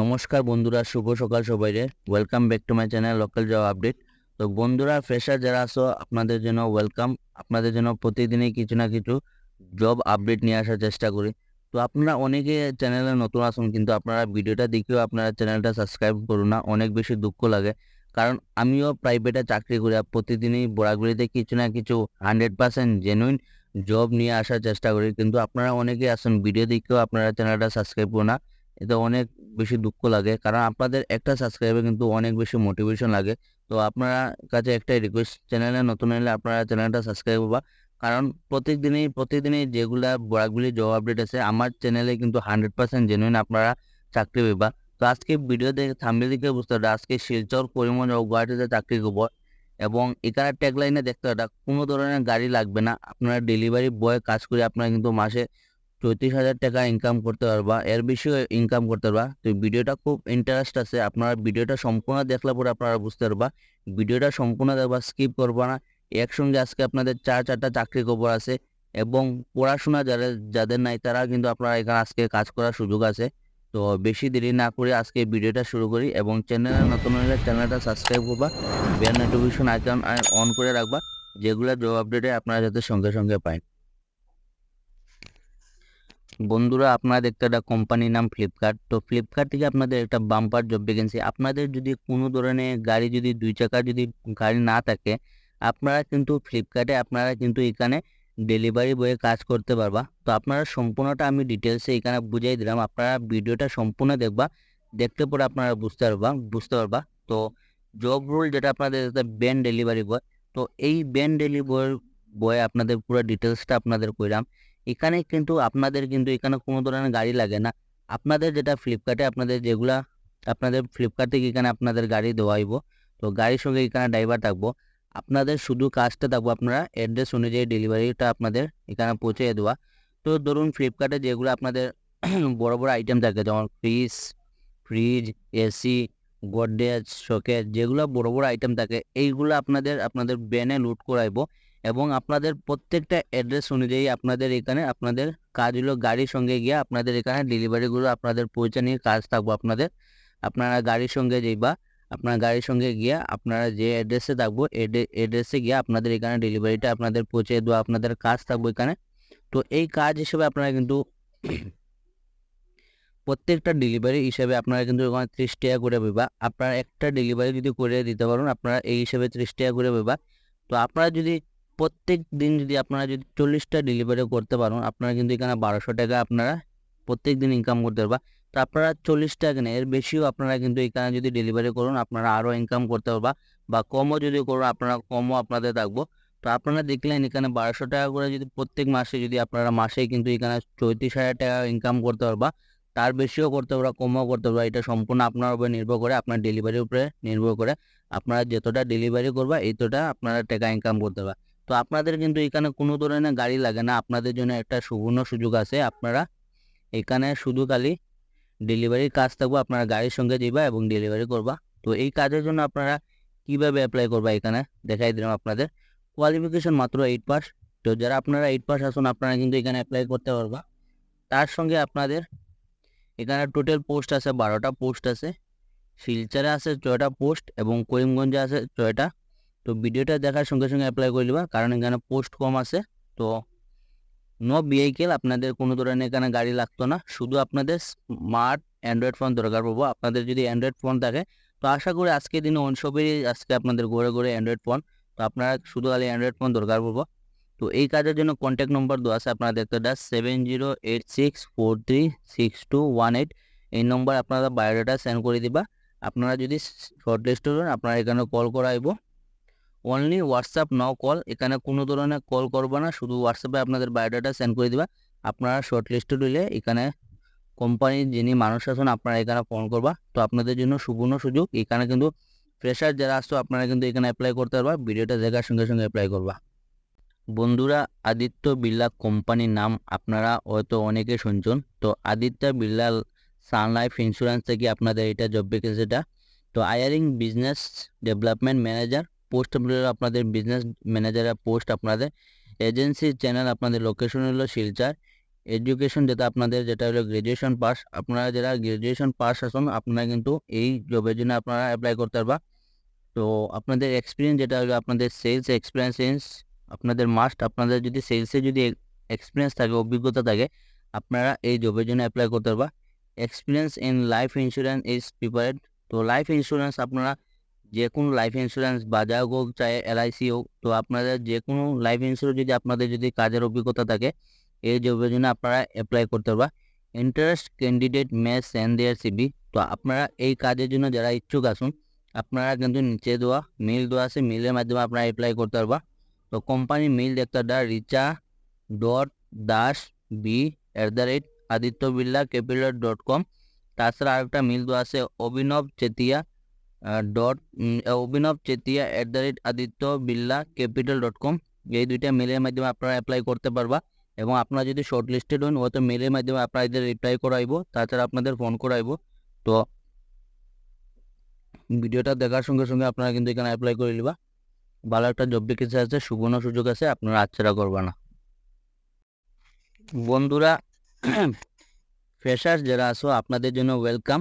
নমস্কার বন্ধুরা, শুভ সকাল সবাইরে welcome back to my channel local job update তো বন্ধুরা ফ্রেশার যারা আছো, আপনাদের জন্য ওয়েলকাম আপনাদের জন্য প্রতিদিনই কিছু না কিছু জব আপডেট নিয়ে আসার চেষ্টা করি। তো আপনারা অনেকে চ্যানেলে নতুন আসুন কিন্তু আপনারা ভিডিওটা দেখেও আপনারা চ্যানেলটা সাবস্ক্রাইব করুন না, অনেক বেশি দুঃখ লাগে। কারণ আমিও প্রাইভেটে চাকরি করি আর প্রতিদিনই বরাগুড়িতে কিছু না কিছু হান্ড্রেড পার্সেন্ট জেনুইন জব নিয়ে আসার চেষ্টা করি। কিন্তু আপনারা অনেকে আসুন ভিডিও দেখেও আপনারা চ্যানেলটা সাবস্ক্রাইব করুন না। এতে অনেক বেশি দুঃখ লাগে। কারণ আপনাদের একটা সাবস্ক্রাইবে কিন্তু অনেক বেশি মোটিভেশন লাগে। তো আপনারা কাছে একটাই রিকোয়েস্ট চ্যানেলে নতুন হলে আপনারা চ্যানেলটা সাবস্ক্রাইব করবা। কারণ প্রত্যেকদিনই প্রতিদিনই যেগুলা বরাকগুলি জব আপডেট আছে, আমার চ্যানেলে কিন্তু হান্ড্রেড পার্সেন্ট জেনুইন আপনারা চাকরি পাবা তো আজকে ভিডিও দেখে থামলে দিকে বুঝতে হবে আজকে শিলচর করিমগঞ্জ ও গুয়াহাটিতে চাকরি করব। এবং এখানে ট্যাগলাইনে দেখতে হবে, কোনো ধরনের গাড়ি লাগবে না। আপনারা ডেলিভারি বয় কাজ করে আপনারা কিন্তু মাসে চৌত্রিশ হাজার টাকা ইনকাম করতে পারবা। এর বেশিও ইনকাম করতে পারবা। তো ভিডিওটা খুব ইন্টারেস্ট আছে। আপনারা ভিডিওটা সম্পূর্ণ দেখলে পরে আপনারা বুঝতে পারবা। ভিডিওটা সম্পূর্ণ দেখবা স্কিপ করবা না। একসঙ্গে আজকে আপনাদের চার, চারটা চাকরি খবর আছে এবং পড়াশোনা যারা, যাদের নাই তারা কিন্তু আপনারা এখানে আজকে কাজ করার সুযোগ আছে। তো বেশি দেরি না করে আজকে ভিডিওটা শুরু করি এবং চ্যানেলে নতুন হলে চ্যানেলটা সাবস্ক্রাইব করবা বেল নোটিফিকেশন আইকন অন করে রাখবা, যেগুলো জব আপডেটে আপনারা যাতে সঙ্গে সঙ্গে পায়। বন্ধুরা, আপনারা দেখতে একটা কোম্পানির নাম ফ্লিপকার্ট তো ফ্লিপকার্ট থেকে আপনাদের একটা বাম্পার জব ভ্যাকেন্সি আপনাদের যদি কোনো ধরনের গাড়ি যদি দুই চাকা যদি গাড়ি না থাকে, আপনারা কিন্তু ফ্লিপকার্টে আপনারা কিন্তু এখানে ডেলিভারি বয়ে কাজ করতে পারবা। তো আপনারা সম্পূর্ণটা আমি ডিটেলসে এখানে বুঝাই দিলাম। আপনারা ভিডিওটা সম্পূর্ণ দেখবা, দেখতে পরে আপনারা বুঝতে পারবা বুঝতে পারবা। তো জব রোল যেটা আপনাদের ব্যান ডেলিভারি বয় তো এই ব্যান ডেলিভারি বয়ে আপনাদের পুরো ডিটেলসটা আপনাদের কইলাম এখানে কিন্তু আপনাদের কিন্তু এখানে কোনো ধরনের গাড়ি লাগে না। আপনাদের যেটা ফ্লিপকার্টে আপনাদের যেগুলা, আপনাদের ফ্লিপকার্ট থেকে এখানে আপনাদের গাড়ি দেওয়া হইব। তো গাড়ির সঙ্গে এখানে ড্রাইভার থাকব। আপনাদের শুধু কাজটা থাকব আপনারা অ্যাড্রেস অনুযায়ী ডেলিভারিটা আপনাদের এখানে পৌঁছে দেওয়া। তো ধরুন ফ্লিপকার্টে যেগুলো আপনাদের বড় বড় আইটেম থাকে, যেমন fridge fridge AC Godrej showcase যেগুলো বড় বড় আইটেম থাকে, এইগুলো আপনাদের আপনাদের ব্যানে লুট করাইবো। এবং আপনাদের প্রত্যেকটা অ্যাড্রেস অনুযায়ী আপনাদের এখানে আপনাদের কাজগুলো গাড়ির সঙ্গে গিয়ে আপনাদের এখানে ডেলিভারিগুলো আপনাদের পৌঁছে নিয়ে কাজ থাকব আপনাদের। আপনারা গাড়ির সঙ্গে যাইবা আপনার গাড়ির সঙ্গে গিয়ে আপনারা যে অ্যাড্রেসে থাকব অ্যাড্রেসে গিয়ে আপনাদের এখানে ডেলিভারিটা আপনাদের পৌঁছে দেওয়া আপনাদের কাজ থাকব এখানে। তো এই কাজ হিসেবে আপনারা কিন্তু প্রত্যেকটা ডেলিভারি হিসেবে আপনারা কিন্তু ওখানে ত্রিশ টাকা করে পাবা আপনারা একটা ডেলিভারি যদি করে দিতে পারেন, আপনারা এই হিসেবে ত্রিশ টাকা করে পাবা তো আপনারা যদি প্রত্যেক দিন যদি আপনারা যদি চল্লিশটা ডেলিভারি করতে পারেন, আপনারা কিন্তু এখানে বারোশো টাকা আপনারা প্রত্যেক দিন ইনকাম করতে পারবা। তো আপনারা চল্লিশ টাকা এর বেশিও আপনারা কিন্তু এখানে যদি ডেলিভারি করুন, আপনারা আরও ইনকাম করতে পারবা বা কমও যদি করুন, আপনারা কমও আপনাদের থাকব। তো আপনারা দেখলেন এখানে বারোশো টাকা করে যদি প্রত্যেক মাসে যদি আপনারা মাসে কিন্তু এখানে চৌত্রিশ হাজার টাকা ইনকাম করতে পারবা। তার বেশিও করতে পারবা, কমও করতে পারবা। এটা সম্পূর্ণ আপনার উপরে নির্ভর করে, আপনার ডেলিভারির উপরে নির্ভর করে। আপনারা যতটা ডেলিভারি করবা, এতটা আপনারা টাকা ইনকাম করতে পারবা। তো আপনাদের কিন্তু এখানে কোনো ধরনের গাড়ি লাগে না। আপনাদের জন্য একটা সুবর্ণ সুযোগ আছে। আপনারা এখানে শুধু খালি ডেলিভারির কাজ থাকব। আপনারা গাড়ির সঙ্গে যাইবা এবং ডেলিভারি করবা। তো এই কাজের জন্য আপনারা কীভাবে অ্যাপ্লাই করবা এখানে? দেখাই দিলাম আপনাদের। কোয়ালিফিকেশন মাত্র এইট পাস তো যারা আপনারা এইট পাস আসুন আপনারা কিন্তু এখানে অ্যাপ্লাই করতে পারবা। তার সঙ্গে আপনাদের এখানে টোটাল পোস্ট আছে, বারোটা পোস্ট আছে। শিলচরে আছে, ছয়টা পোস্ট এবং করিমগঞ্জে আছে, ছয়টা। তো ভিডিওটা দেখার সঙ্গে সঙ্গে অ্যাপ্লাই করে দেবা কারণ এখানে পোস্ট কম আছে। তো নো ভেহিকেল আপনাদের কোনো ধরনের এখানে গাড়ি লাগতো না। শুধু আপনাদের স্মার্ট অ্যান্ড্রয়েড ফোন দরকার পড়ব। আপনাদের যদি অ্যান্ড্রয়েড ফোন থাকে, তো আশা করি আজকের দিনে সবেরই আজকে আপনাদের ঘরে ঘরে অ্যান্ড্রয়েড ফোন তো আপনারা শুধু খালি অ্যান্ড্রয়েড ফোন দরকার পড়ব। তো এই কাজের জন্য কন্ট্যাক্ট নম্বর দেওয়া আছে, আপনারা দেখতে Das seven zero eight six four three six two one eight এই নম্বর আপনারা বায়োডাটা সেন্ড করে দিবা। আপনারা যদি শর্ট লিস্ট হন আপনারা এখানে কল করাইব। অনলি হোয়াটসঅ্যাপ ন কল এখানে কোনো ধরনের কল করব না, শুধু হোয়াটসঅ্যাপে আপনাদের বায়োডাটা সেন্ড করে দিবা। আপনারা শর্ট লিস্টেড হইলে এখানে কোম্পানির যিনি মানুষ আছেন, আপনারা এখানে ফোন করবা। তো আপনাদের জন্য সুবর্ণ সুযোগ। এখানে কিন্তু ফ্রেশার যারা আসতো আপনারা কিন্তু এখানে অ্যাপ্লাই করতে পারবা। ভিডিওটা দেখার সঙ্গে সঙ্গে অ্যাপ্লাই করবা। বন্ধুরা, আদিত্য বিড়লা কোম্পানির নাম আপনারা হয়তো অনেকে শুনছেন। তো Aditya Birla sun life insurance থেকে আপনাদের এটা জব ভ্যাকেন্সিটা তো hiring business development manager post আপনাদের বিজনেস ম্যানেজারের পোস্ট আপনাদের এজেন্সির চ্যানেল আপনাদের লোকেশন হলো শিলচর। এডুকেশন যেটা আপনাদের, যেটা হলো গ্রাজুয়েশন পাস আপনারা যারা গ্রাজুয়েশন পাস আছেন, আপনারা কিন্তু এই জবের জন্য আপনারা অ্যাপ্লাই করতে পারবা। তো আপনাদের এক্সপিরিয়েন্স যেটা হলো আপনাদের সেলস এক্সপিরিয়েন্স আপনাদের মাস্ট আপনাদের যদি সেলসে যদি এক্সপিরিয়েন্স থাকে, অভিজ্ঞতা থাকে, আপনারা এই জবের জন্য অ্যাপ্লাই করতে পারবা। Experience in life insurance is prepared তো লাইফ ইন্স্যুরেন্স আপনারা যে কোনো লাইফ ইন্স্যুরেন্স বাজাজ হোক, চাই এলআইসি হোক, তো আপনাদের যে কোনো লাইফ ইন্স্যুরেন্স যদি আপনাদের যদি কাজের অভিজ্ঞতা থাকে, এই জবের জন্য আপনারা অ্যাপ্লাই করতে পারবা। Interest candidate may send their CV তো আপনারা এই কাজের জন্য যারা ইচ্ছুক আসুন আপনারা কিন্তু নিচে দেওয়া মেল দেওয়া আছে মেলের মাধ্যমে আপনারা অ্যাপ্লাই করতে পারবা। তো কোম্পানি মেল দেখতে দা Richa dot Das B at the rate Aditya Birla capital dot com তাছাড়া আরেকটা মিল দেওয়া আছে, Abhinav Chetia dot Abhinav Chetia at the rate Aditya Birla capital dot com এই দুইটা মেলের মাধ্যমে আপনারা অ্যাপ্লাই করতে পারবা এবং আপনারা যদি শর্ট লিস্টেড হন, হয়তো মেলের মাধ্যমে আপনাদের রিপ্লাই করাইবো, তাছাড়া আপনাদের ফোন করাইবো। তো, ভিডিওটা দেখার সঙ্গে সঙ্গে আপনারা কিন্তু এখানে অ্যাপ্লাই করে নিবা। ভালো একটা জব ভ্যাকেন্সি আছে, সুবর্ণ সুযোগ আছে, আপনারা আচ্ছাড়া করবা না। বন্ধুরা ফ্রেশার্স যারা আসো আপনাদের জন্য ওয়েলকাম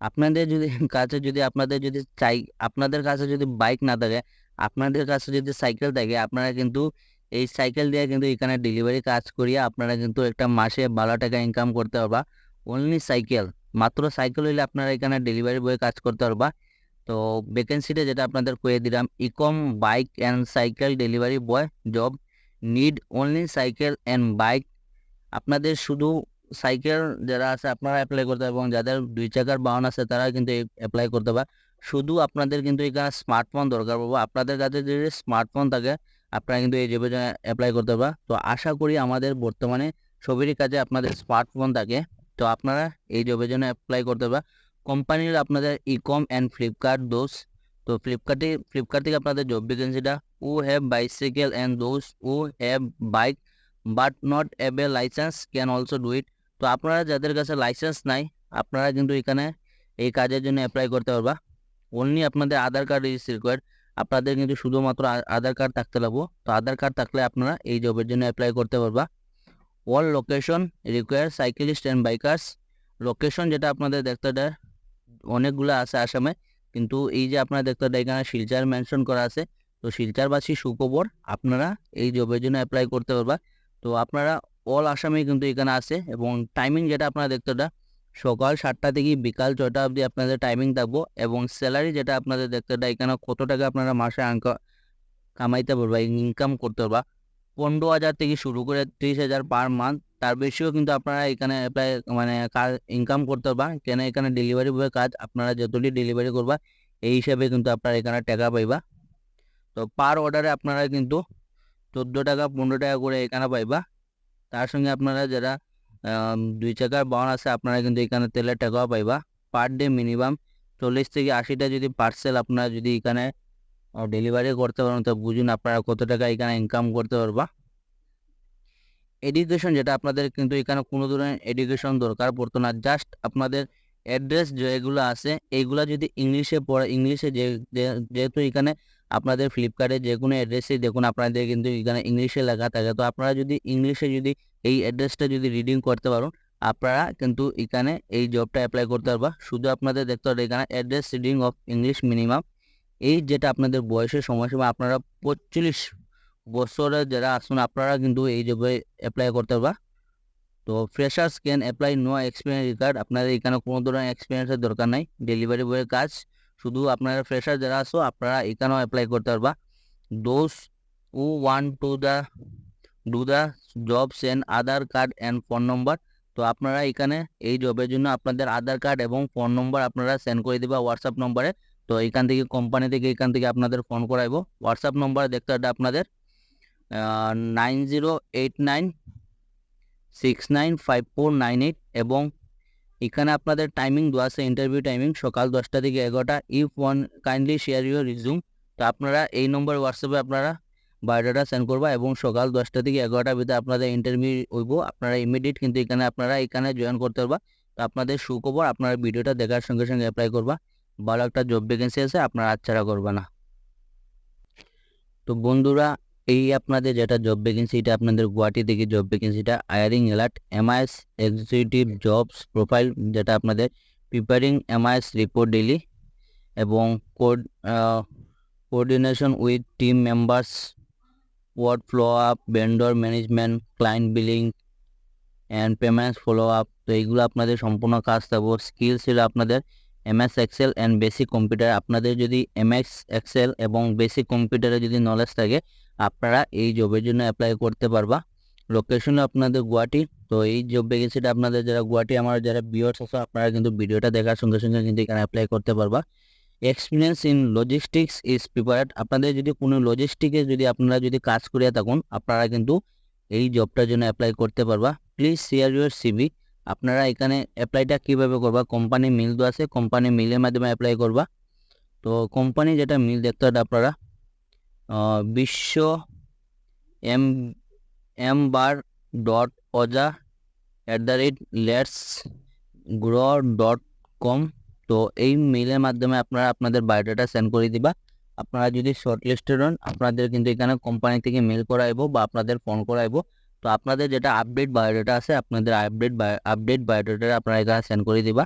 আপনাদের যদি কাছে যদি আপনাদের যদি চাই, আপনাদের কাছে যদি বাইক না থাকে, আপনাদের কাছে যদি সাইকেল থাকে, আপনারা কিন্তু এই সাইকেল দিয়ে কিন্তু এখানে ডেলিভারি কাজ করিয়ে আপনারা কিন্তু একটা মাসে বারো টাকা ইনকাম করতে পারবা। অনলি সাইকেল মাত্র সাইকেল হইলে আপনারা এখানে ডেলিভারি বয়ে কাজ করতে পারবা। তো ভ্যাকেন্সিটা যেটা আপনাদের কয়ে দিলাম Ecom bike and cycle delivery boy job need only cycle and bike আপনাদের শুধু সাইকেল যারা আছে আপনারা অ্যাপ্লাই করতে এবং যাদের দুই চাকার বাহন আছে তারা কিন্তু অ্যাপ্লাই করতে পারে শুধু আপনাদের কিন্তু এখানে স্মার্টফোন দরকার পড়বে আপনাদের কাছে যদি স্মার্টফোন থাকে, আপনারা কিন্তু এই জন্য অ্যাপ্লাই করতে পারবা। তো আশা করি আমাদের বর্তমানে সবেরই কাজে আপনাদের স্মার্টফোন থাকে। তো আপনারা এই জবের জন্য অ্যাপ্লাই করতে পারবা। কোম্পানির আপনাদের ইকম অ্যান্ড ফ্লিপকার্ট দোষ তো ফ্লিপকার্টে ফ্লিপকার্ট থেকে আপনাদের job ভ্যাকেন্সিটা who have bicycle and those who have bike but not have a license can also do it তো আপনারা যাদের কাছে লাইসেন্স নাই, আপনারা কিন্তু এখানে এই কাজের জন্য অ্যাপ্লাই করতে পারবা। অনলি আপনাদের আধার কার্ড ইজ রিকোয়ার্ড আপনাদের কিন্তু শুধুমাত্র আধার কার্ড থাকতে লাগবো। তো আধার কার্ড থাকলে আপনারা এই জবের জন্য অ্যাপ্লাই করতে পারবা। All location require cyclist and bikers location যেটা আপনাদের দেখতে দেয়, অনেকগুলো আছে আসামে। কিন্তু এই যে আপনারা দেখতে দেয়, এখানে শিলচার মেনশন করা আছে। তো শিলচারবাসী সুখবর, আপনারা এই জবের জন্য অ্যাপ্লাই করতে পারবা। তো আপনারা অল আসামেই কিন্তু এখানে আছে এবং টাইমিং যেটা আপনারা দেখতে দেয় সকাল সাতটা থেকে বিকাল ছটা অবধি আপনাদের টাইমিং থাকব এবং স্যালারি যেটা আপনাদের দেখতে দেয় এখানে কত টাকা আপনারা মাসে আঙ্ক কামাইতে পারবা ইনকাম করতে পারবা পনেরো হাজার থেকে শুরু করে ত্রিশ হাজার পার মান্থ তার বেশিও কিন্তু আপনারা এখানে অ্যাপ্লাই মানে কাজ ইনকাম করতে পারবা কেন এখানে ডেলিভারি বয় কাজ আপনারা যতটি ডেলিভারি করবা, এই হিসাবে কিন্তু আপনারা এখানে টাকা পাইবা। তো পার অর্ডারে আপনারা কিন্তু চোদ্দ টাকা, পনেরো টাকা করে এখানে পাইবা। তার সঙ্গে আপনারা যারা দুই চাকার বাহন আছে, আপনারা কিন্তু এখানে তেলের টাকাও পাইবা। পার ডে মিনিমাম চল্লিশ থেকে আশিটা যদি পার্সেল আপনারা যদি এখানে ডেলিভারি করতে পারেন, তো বুঝুন আপনারা কত টাকা এখানে ইনকাম করতে পারবা। এডুকেশন যেটা আপনাদের কিন্তু এখানে কোনো ধরনের এডুকেশন দরকার পড়তো না জাস্ট আপনাদের অ্যাড্রেস যেগুলো আছে এইগুলো যদি ইংলিশে পড়ে ইংলিশে যে, যেহেতু এখানে আপনাদের ফ্লিপকার্টে যে কোনো অ্যাড্রেসে দেখুন, আপনাদের কিন্তু এখানে ইংলিশে লেখা থাকে। তো আপনারা যদি ইংলিশে যদি এই অ্যাড্রেসটা যদি রিডিং করতে পারেন, আপনারা কিন্তু এখানে এই জবটা অ্যাপ্লাই করতে পারবা। শুধু আপনাদের দেখতে হবে এখানে address reading of English minimum এই যেটা আপনাদের বয়সের সময়সীমা, আপনারা পঁয়ত্রিশ বছরে যারা আসুন আপনারা কিন্তু এই জবে অ্যাপ্লাই করতে পারবা। তো freshers can apply no experience required আপনাদের এখানে কোনো ধরনের এক্সপিরিয়েন্সের দরকার নাই। ডেলিভারি বয়ের কাজ। শুধু আপনারা ফ্রেশার যারা আসো আপনারা এখানেও অ্যাপ্লাই করতে পারবা। Those who want to the do the jobs and Aadhaar card and phone number তো আপনারা এখানে এই জবের জন্য আপনাদের আধার কার্ড এবং ফোন নম্বর আপনারা সেন্ড করে দেবা হোয়াটসঅ্যাপ নম্বরে তো এখান থেকে কোম্পানি থেকে এখান থেকে আপনাদের ফোন করাইবো। হোয়াটসঅ্যাপ নম্বর দেখতে হবে আপনাদের nine zero eight nine six nine five four nine eight এবং এখানে আপনাদের টাইমিং দেওয়া আছে ইন্টারভিউ টাইমিং সকাল দশটা থেকে এগারোটা। If one kindly share your resume তো আপনারা এই নম্বর হোয়াটসঅ্যাপে আপনারা বায়োডাটা সেন্ড করবা এবং সকাল দশটা থেকে এগারোটার ভিতরে আপনাদের ইন্টারভিউ হইব। আপনারা ইমিডিয়েট কিন্তু এখানে আপনারা এখানে জয়েন করতে পারবা। তো আপনাদের সুখবর, আপনারা ভিডিওটা দেখার সঙ্গে সঙ্গে অ্যাপ্লাই করবা। ভালো একটা জব ভ্যাকেন্সি আছে, আপনারা আচ্ছাড়া করবা না। তো বন্ধুরা এই আপনাদের যেটা জব ভ্যাকেন্সি এটা আপনাদের গুয়াহাটি থেকে job ভ্যাকেন্সিটা hiring alert MIS executive jobs profile যেটা আপনাদের প্রিপারিং এমআইএস রিপোর্ট ডেইলি এবং code coordination with team members word flow up vendor management client billing and payments follow up তো এইগুলো আপনাদের সম্পূর্ণ কাজ থাকব স্কিল ছিল আপনাদের MS excel and basic computer আপনাদের যদি এমএস এক্সেল এবং বেসিক কম্পিউটারে যদি নলেজ থাকে, আপনারা এই জবের জন্য অ্যাপ্লাই করতে পারবা। লোকেশন আপনাদের গুয়াহাটি। তো এই জব ভ্যাকেন্সিটা আপনাদের যারা গুয়াহাটি, আমার যারা বিয়ার্স আছে, আপনারা কিন্তু ভিডিওটা দেখার সঙ্গে সঙ্গে কিন্তু এখানে অ্যাপ্লাই করতে পারবা। Experience in logistics is preferred আপনাদের যদি কোনো লজিস্টিকে যদি আপনারা যদি কাজ করিয়া থাকুন, আপনারা কিন্তু এই জবটার জন্য অ্যাপ্লাই করতে পারবা। প্লিজ শেয়ার ইউর সিবি আপনারা এখানে অ্যাপ্লাইটা কীভাবে করবা? কোম্পানি মিল তো আছে কোম্পানি মিলের মাধ্যমে অ্যাপ্লাই করবা। তো কোম্পানি যেটা মিল দেখতে হবে আপনারা Biswa M M bar dot অজা at the rate let's grow dot com তো এই মেইলের মাধ্যমে আপনারা আপনাদের বায়োডাটা সেন্ড করে দিবা। আপনারা যদি শর্ট লিস্টেড হন আপনাদের কিন্তু এখানে কোম্পানি থেকে মেল করাইবো বা আপনাদের ফোন করাইবো। তো আপনাদের যেটা আপডেট বায়োডাটা আছে, আপনাদের আপডেট আপডেট বায়োডাটা আপনারা এখানে সেন্ড করে দিবা।